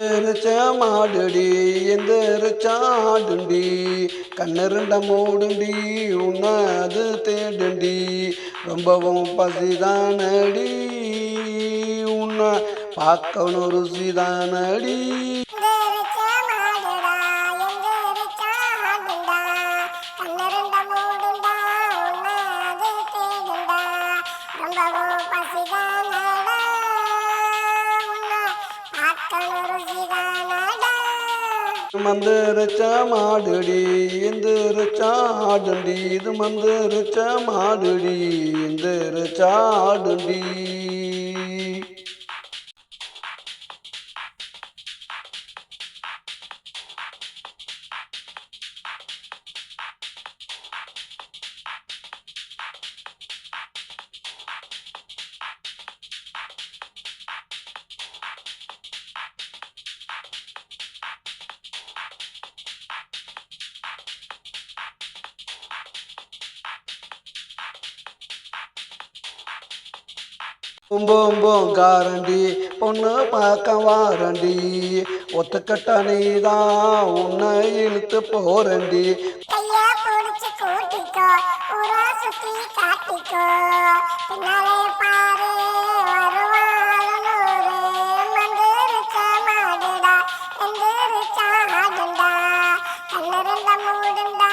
எந்திரிச்ச மாடுடி எந்திரிச்சாடுண்டி. கண்ணருண்ட மூடுண்டி உன்னை அது தேடுண்டி. ரொம்பவும் பசிதானடி உன்னை பார்க்கணும் ருசிதானடி. எந்திரிச்ச மாடுடா எந்திரிச்சா ஆடுண்டா கண்ணருண்ட மூடுண்டா உன்னை அது தேடுண்டா ரொம்பவும் பசிதானடா உன்னை பார்க்கணும் ருசிதானடா மந்திரிச்ச மாடுடி எந்திரிச்சாடுண்டி இது மந்திரிச்ச மாடுடி எந்திரிச்சாடுண்டி பொம்போம் காரண்டி பொண்ணு பார்க்க வாரண்டி. ஒத்துக்கட்ட நீதான் உன்னை இழுத்து போறண்டி. மூடுண்டா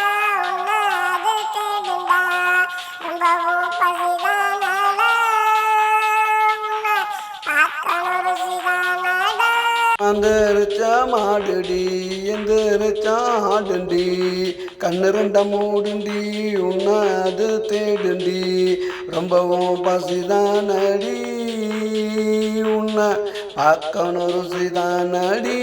உன்னை அது தேடுண்டா. ரொம்பவும் பசிதான் மந்திரிச்ச மாடுடி எந்திரிச்சாடுண்டி கண்ணு ரெண்ட மூடுண்டி உன்னை அது தேடுண்டி. ரொம்பவும் பசிதான் அடி உன்னை பார்க்கணும் ருசிதான் அடி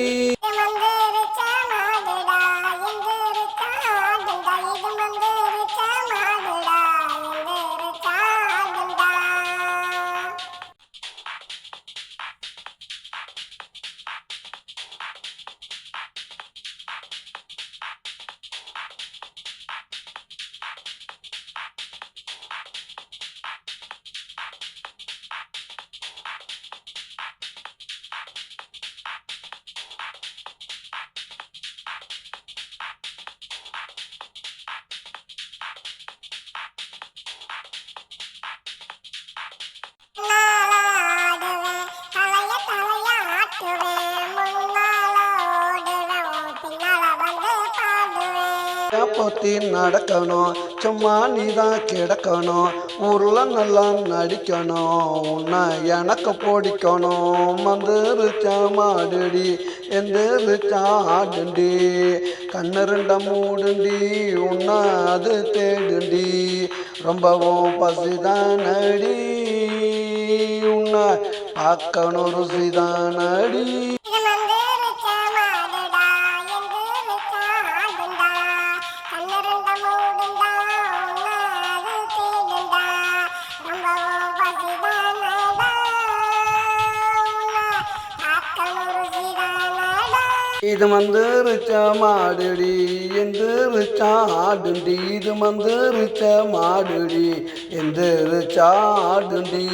போத்தி நடக்கணும். சும்மா நீ தான் கிடக்கணும். ஊர்ல நல்லா நடிக்கணும். உன்னை எனக்கு பிடிக்கணும். வந்துருச்சா மாடுடி. எந்திருச்சா ஆடுண்டி. கண்ணு ரெண்ட மூடுண்டி. உன்னை அது தேடுண்டி. ரொம்பவும் பசிதான் அடி உன்னை பார்க்கணும் ருசிதான் அடி இது வந்து ருச்ச மாடுடி எந்திரிச்சா ஆடுண்டி? இது வந்து ருச்ச மாடுடி எந்திரிச்சா ஆடுண்டி?